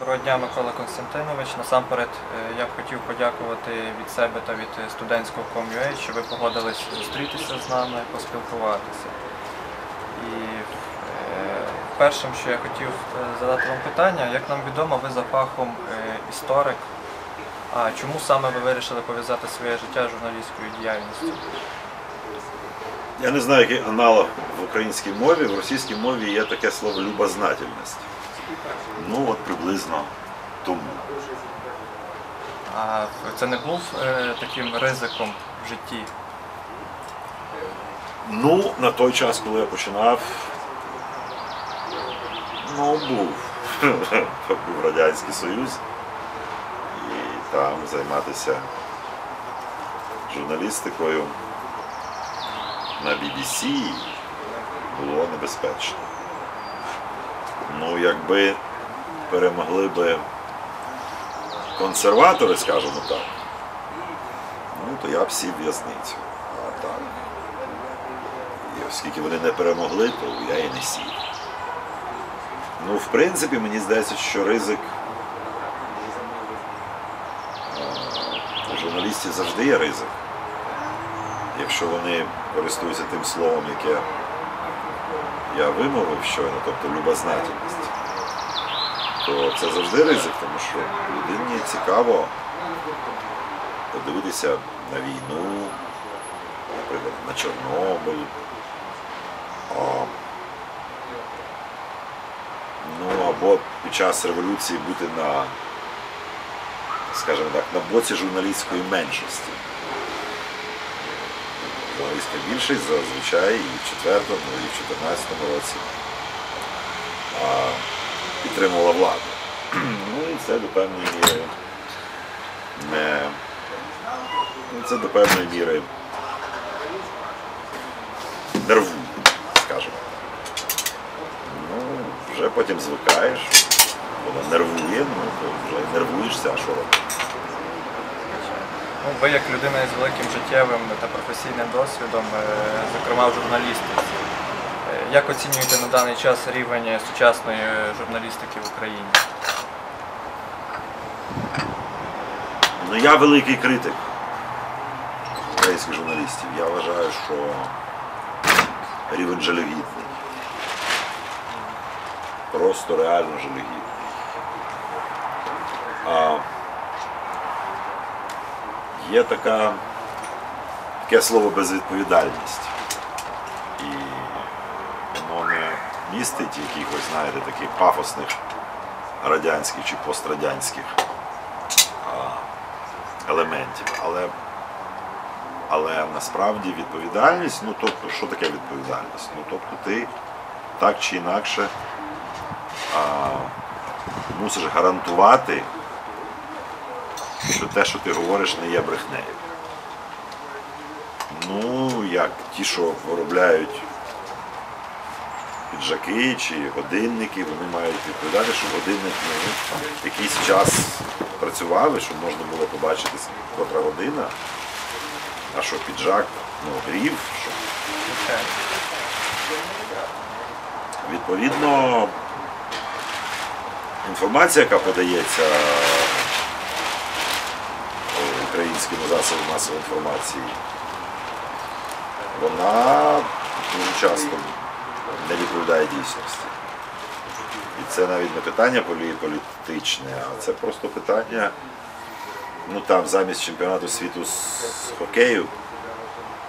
Доброго дня, Микола Константинович. Насамперед е, я б хотів подякувати від себе та від студентського Com.ua, що ви погодились зустрітися з нами, поспілкуватися. І е, першим, що я хотів е, задати вам питання, як нам відомо, ви за фахом історик. А чому саме ви вирішили пов'язати своє життя з журналістською діяльністю? Я не знаю, який аналог в українській мові. В російській мові є таке слово любознательність. Ну, от приблизно тому. А це не був е, таким ризиком в житті? Ну, на той час, коли я починав, ну, був. був Радянський Союз. І там займатися журналістикою на BBC було небезпечно. Ну, якби перемогли би консерватори, скажімо так, ну, то я б сів в'язницю. А так. І оскільки вони не перемогли, то я і не сів. Ну, в принципі, мені здається, що ризик е, у журналістів завжди є ризик. Якщо вони користуються тим словом, яке я вимовив щойно, тобто любознательність, то це завжди ризик, тому що людині цікаво подивитися на війну, наприклад, на Чорнобиль. Ну або під час революції бути на, скажімо так, на боці журналістської меншості. Журналістська більшість зазвичай і в 4-му, і в 14-му році а, підтримувала владу. Ну і це до певної міри не це до певної міри нервує, скажімо. Ну, вже потім звикаєш, воно нервує, ну то вже нервуєшся, а що робити. Ну, ви як людина із великим життєвим та професійним досвідом, е, зокрема в журналістиці, е, як оцінюєте на даний час рівень сучасної журналістики в Україні? Ну я великий критик українських журналістів. Я вважаю, що рівень жалюгідний. Просто реально жалюгідний. А є така, таке слово безвідповідальність. І воно не містить якихось, знаєте, таких пафосних радянських чи пострадянських елементів. Але, але насправді відповідальність, ну тобто, що таке відповідальність? Ну тобто ти так чи інакше а, мусиш гарантувати, що те, що ти говориш, не є брехнею. Ну, як ті, що виробляють піджаки чи годинники, вони мають відповідати, що годинник ну, якийсь час працював, і щоб можна було побачити, котра година, а що піджак ну, грів, що відповідно інформація, яка подається українськими засобами масової інформації, вона дуже часто не відповідає дійсності. І це навіть не питання політичне, а це просто питання, ну там замість чемпіонату світу з хокею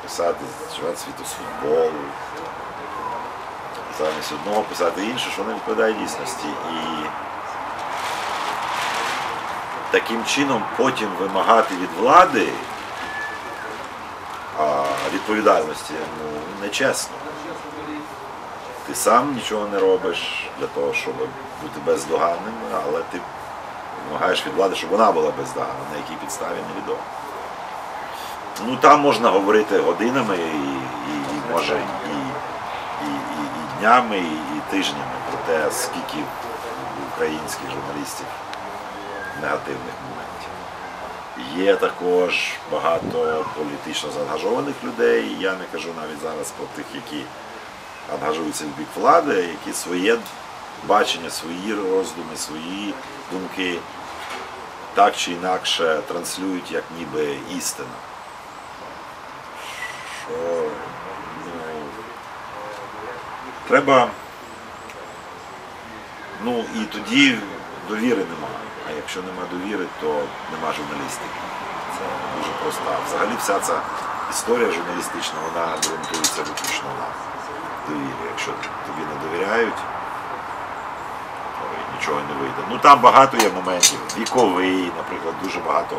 писати чемпіонат світу з футболу, замість одного писати інше, що не відповідає дійсності. І таким чином потім вимагати від влади відповідальності ну, нечесно. Ти сам нічого не робиш для того, щоб бути бездоганним, але ти вимагаєш від влади, щоб вона була бездоганна, на якій підставі невідомо. Ну там можна говорити годинами і, і, і може і, і, і, і днями, і тижнями про те, скільки українських журналістів негативних моментів. Є також багато політично заангажованих людей. Я не кажу навіть зараз про тих, які ангажуються в бік влади, які своє бачення, свої роздуми, свої думки так чи інакше транслюють як ніби істина. Що ну, треба. Ну і тоді довіри нема. Якщо нема довіри, то нема журналістики. Це дуже проста. Взагалі вся ця історія журналістична, вона ґрунтується виключно на довірі. Якщо тобі не довіряють, то нічого не вийде. Ну там багато є моментів. Віковий, наприклад, дуже багато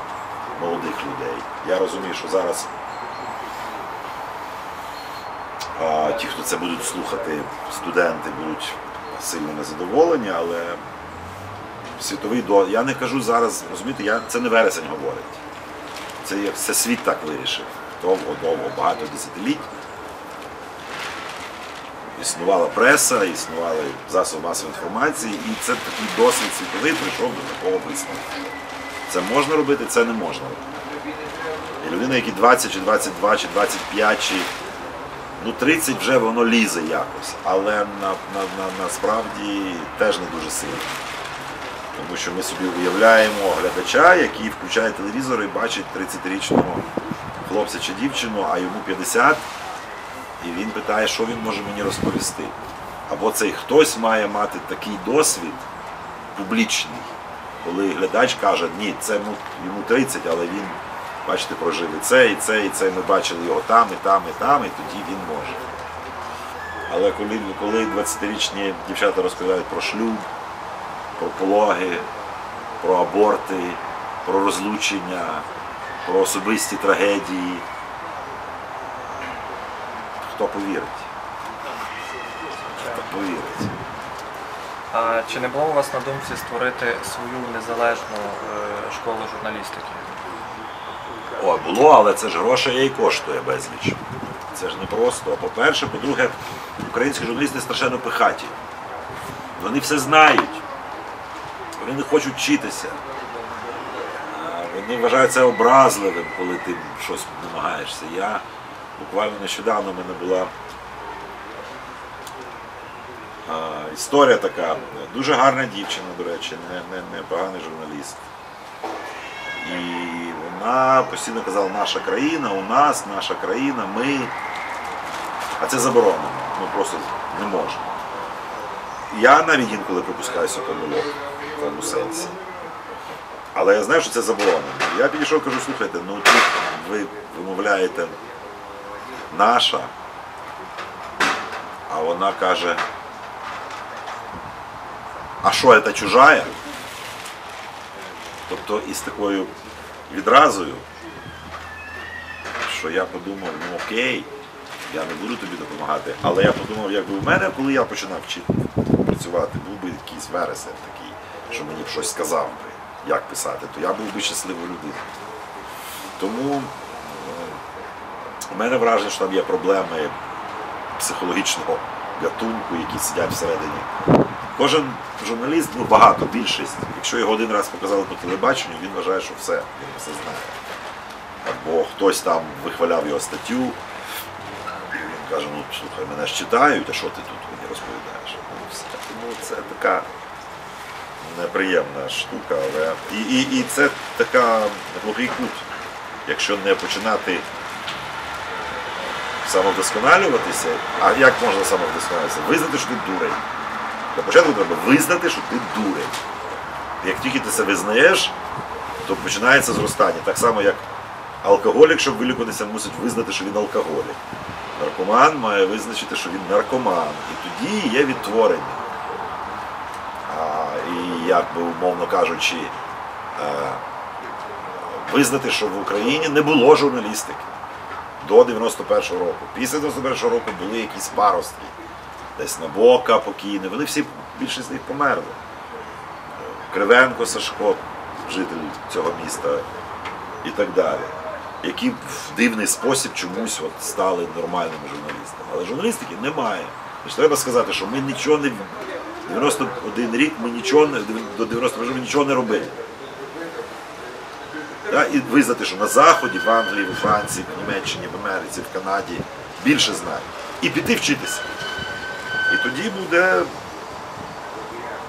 молодих людей. Я розумію, що зараз а, ті, хто це будуть слухати, студенти будуть сильно незадоволені, але світовий до. Я не кажу зараз, розумієте, я, це не вересень говорить. Це як все світ так вирішив. Довго-довго, багато десятиліть. Існувала преса, існували засоби масової інформації, і це такий досвід світовий прийшов до такого висновку. Це можна робити, це не можна робити. І людина, які 20 чи 22 чи 25 чи ну 30 вже воно лізе якось, але на, на, на, насправді теж не дуже сильно. Тому що ми собі уявляємо глядача, який включає телевізор і бачить 30-річного хлопця чи дівчину, а йому 50, і він питає, що він може мені розповісти. Або цей хтось має мати такий досвід публічний, коли глядач каже, ні, це йому, йому 30, але він, бачите, прожив і це, і це, і це, ми бачили його там, і там, і там, і тоді він може. Але коли, коли 20-річні дівчата розповідають про шлюб, про пологи, про аборти, про розлучення, про особисті трагедії. Хто повірить? Хто повірить? А чи не було у вас на думці створити свою незалежну е, школу журналістики? О, було, але це ж грошей і коштує безліч. Це ж не просто. По-перше, по-друге, українські журналісти страшенно пихаті. Вони все знають. Вони не хочуть вчитися. Вони вважають це образливим, коли ти щось намагаєшся. Я буквально нещодавно в мене була історія така. Дуже гарна дівчина, до речі, не, не, не поганий журналіст. І вона постійно казала, наша країна, у нас, наша країна, ми. А це заборонено. Ну просто не можна. Я навіть інколи припускаюся помилок в тому сенсі. Але я знаю, що це заборонено. Я підійшов кажу, слухайте, ну тут ви вимовляєте наша, а вона каже, а що, це чужая? Тобто із такою відразою, що я подумав, ну окей, я не буду тобі допомагати. Але я подумав, якби у мене, коли я починав працювати, був би якийсь вересень такий, що мені б щось сказав би, як писати, то я був би щасливою людиною. Тому е, у мене враження, що там є проблеми психологічного гатунку, які сидять всередині. Кожен журналіст, ну багато, більшість, якщо його один раз показали по телебаченню, він вважає, що все, він все знає. Або хтось там вихваляв його статтю, і він каже, ну слухай, мене ж читають, а що ти тут мені розповідаєш? Ну, все. Тому це така неприємна штука, але і, і, і це така глухий кут. Якщо не починати самовдосконалюватися, а як можна самовдосконалюватися? Визнати, що ти дурень. Для початку треба визнати, що ти дурень. Як тільки ти це визнаєш, то починається зростання. Так само, як алкоголік, щоб вилікуватися, мусить визнати, що він алкоголік. Наркоман має визначити, що він наркоман. І тоді є відтворення. Як би, умовно кажучи, е, визнати, що в Україні не було журналістики до 91-го року. Після 91-го року були якісь паростки. Десь Набока покійний. Вони всі, більшість з них померли. Кривенко Сашко, житель цього міста і так далі. Які в дивний спосіб чомусь от стали нормальними журналістами. Але журналістики немає. Треба сказати, що ми нічого не 91 рік ми нічого не до 91 року нічого не робили. Да? І визнати, що на Заході, в Англії, в Франції, в Німеччині, в Америці, в Канаді більше знають. І піти вчитися. І тоді буде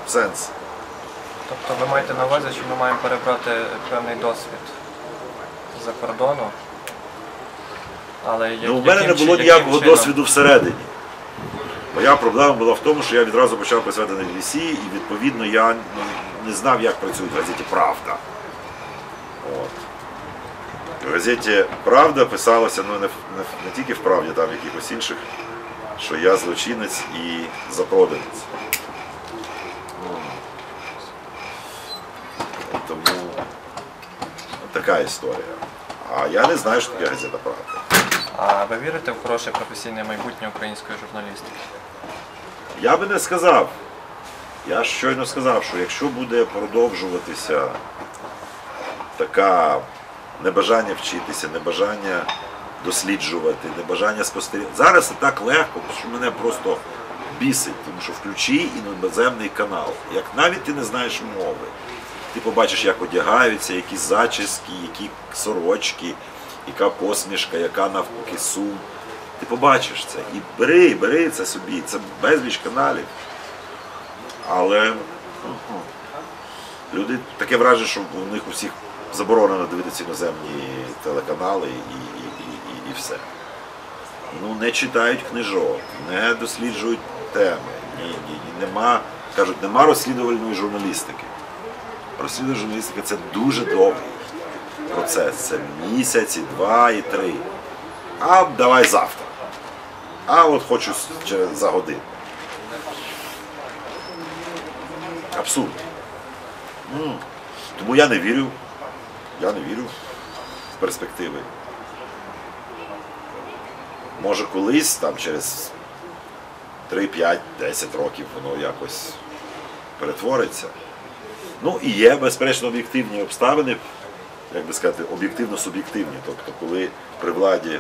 сенс. Тобто ви маєте на увазі, що ми маємо перебрати певний досвід за кордону. Але я- Ну, в мене не було ніякого чином? досвіду всередині. Моя проблема була в тому, що я відразу почав працювати на BBC, і відповідно я ну, не знав, як працюють в газеті Правда. От. В газеті Правда писалося ну, не, не, не тільки в правді, там якихось інших, що я злочинець і запроданець. Тому така історія. А я не знаю, що таке газета Правда. А ви вірите в хороше професійне майбутнє української журналістики? Я би не сказав. Я щойно сказав, що якщо буде продовжуватися така небажання вчитися, небажання досліджувати, небажання спостерігати. Зараз це так легко, що мене просто бісить, тому що включи іноземний канал. Як навіть ти не знаєш мови, ти побачиш, як одягаються, які зачіски, які сорочки, яка посмішка, яка навпаки сум. Ти побачиш це. І бери, бери це собі. Це безліч каналів. Але ну, люди таке враження, що у них усіх заборонено дивитися іноземні телеканали і, і, і, і, все. Ну, не читають книжок, не досліджують теми. Ні, ні, нема, кажуть, нема розслідувальної журналістики. Розслідувальна журналістика це дуже довгий процес. Це місяць, і два, і три. А давай завтра. А от хочу за годину. Абсурд. Тому я не вірю. Я не вірю в перспективи. Може колись, там через 3, 5, 10 років воно якось перетвориться. Ну і є, безперечно, об'єктивні обставини, як би сказати, об'єктивно-суб'єктивні. Тобто, коли при владі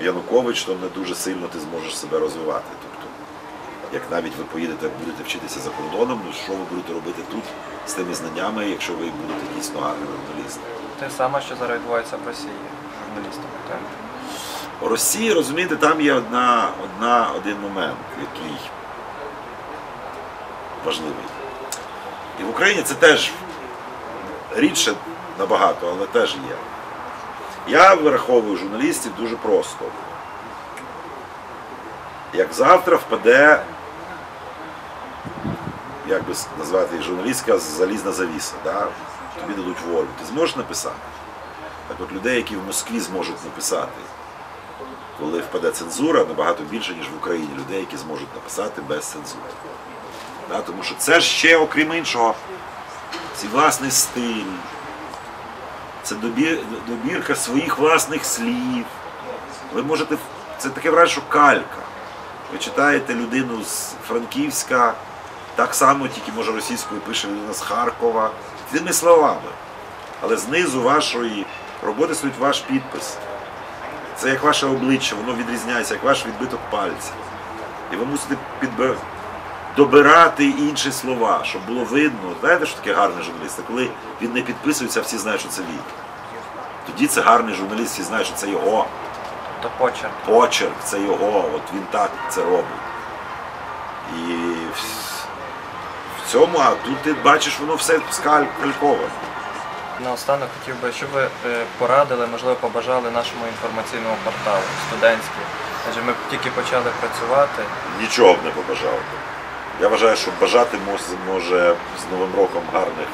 Янукович, то не дуже сильно ти зможеш себе розвивати. Тобто, як навіть ви поїдете, будете вчитися за кордоном, ну що ви будете робити тут з тими знаннями, якщо ви будете дійсно гарним журналістом? Те саме, що зараз відбувається в Росії журналістами. Так? У Росії, розумієте, там є одна, одна, один момент, який важливий. І в Україні це теж рідше набагато, але теж є. Я вираховую журналістів дуже просто. Як завтра впаде, як би назвати журналістська залізна завіса, да? тобі дадуть волю. Ти зможеш написати? Так от людей, які в Москві зможуть написати, коли впаде цензура, набагато більше, ніж в Україні людей, які зможуть написати без цензури. Да, тому що це ж ще, окрім іншого, свій власний стиль, це добір, добірка своїх власних слів. Ви можете, це таке враження, що калька. Ви читаєте людину з Франківська, так само, тільки може російською пише людина з Харкова, тими словами. Але знизу вашої роботи стоїть ваш підпис. Це як ваше обличчя, воно відрізняється, як ваш відбиток пальця. І ви мусите підбир... добирати інші слова, щоб було видно. Знаєте, що таке гарний журналіст? Це коли він не підписується, всі знають, що це він. Тоді це гарний журналіст, всі знають, що це його То почерк. почерк, це його, от він так це робить. І в- в цьому, а тут ти бачиш, воно все скальковане. Наостанок хотів би, щоб ви е, порадили, можливо, побажали нашому інформаційному порталу студентському. Адже ми тільки почали працювати. Нічого б не побажав. Я вважаю, що бажати може з Новим роком гарних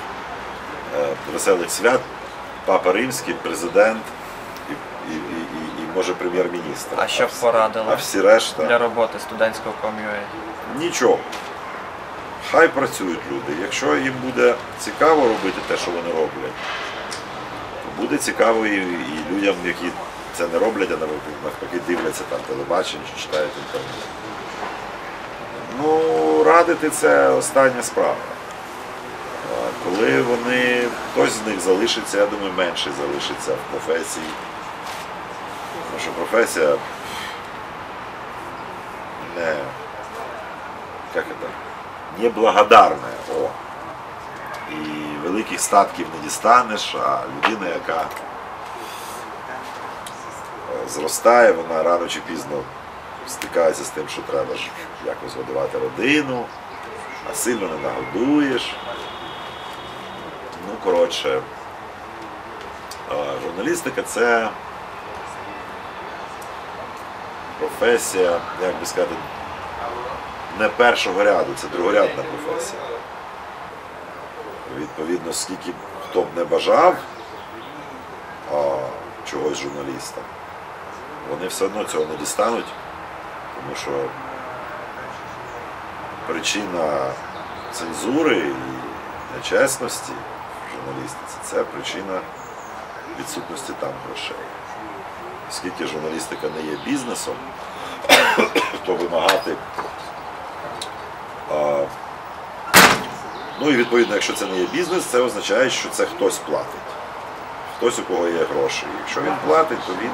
е, веселих свят Папа Римський, президент і, і, і, і, може прем'єр-міністр. А що б порадили а всі решта для роботи студентського ком'ює? нічого. Хай працюють люди. Якщо їм буде цікаво робити те, що вони роблять, то буде цікаво і, і людям, які це не роблять, а навпаки навпаки дивляться там телебачення чи читають інтернет. Ну, радити це остання справа. Коли вони, хтось з них залишиться, я думаю, менше залишиться в професії. Тому що професія не, як це, неблагодарна. О. І великих статків не дістанеш, а людина, яка е, зростає, вона рано чи пізно стикається з тим, що треба ж якось годувати родину, а сильно не нагодуєш. Ну, коротше, журналістика це професія, як би сказати, не першого ряду, це другорядна професія. Відповідно, скільки хто б не бажав а, чогось журналіста, вони все одно цього не дістануть, тому що причина цензури і нечесності в журналістиці це причина відсутності там грошей. Оскільки журналістика не є бізнесом, то вимагати. Ну і відповідно, якщо це не є бізнес, це означає, що це хтось платить. Хтось, у кого є гроші. Якщо він платить, то він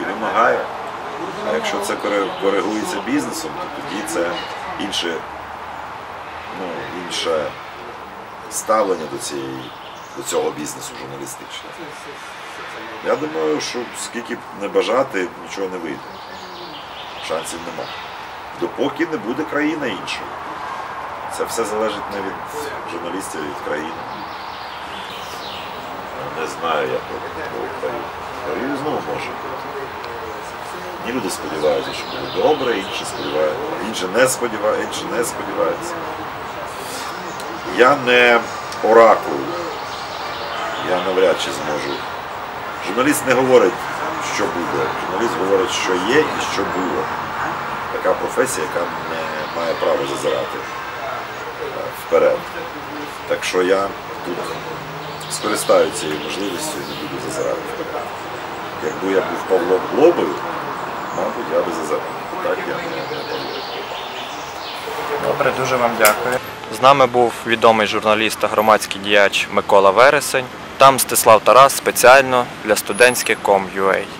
і, вимагає. А якщо це коригується бізнесом, то тоді це інше, ну, інше ставлення до, цієї, до цього бізнесу журналістичного. Я думаю, що скільки б не бажати, нічого не вийде. Шансів нема. Допоки не буде країна іншою. Це все залежить не від журналістів, а від країни. Не знаю, як про Україну. Україну знову може бути. Одні люди сподіваються, що буде добре, інші сподіваються, інші не сподіваються, інші не сподіваються. Я не оракул. Я навряд чи зможу. Журналіст не говорить, що буде. Журналіст говорить, що є і що було. Така професія, яка не має права зазирати е, вперед. Так що я тут скористаю цією можливістю і не буду зазирати вперед. Якби я був Павлом Глобою, мабуть, я би зазирав. Так я не, пам'ятаю. Добре, дуже вам дякую. З нами був відомий журналіст та громадський діяч Микола Вересень. Там Стислав Тарас спеціально для студентських.com.ua.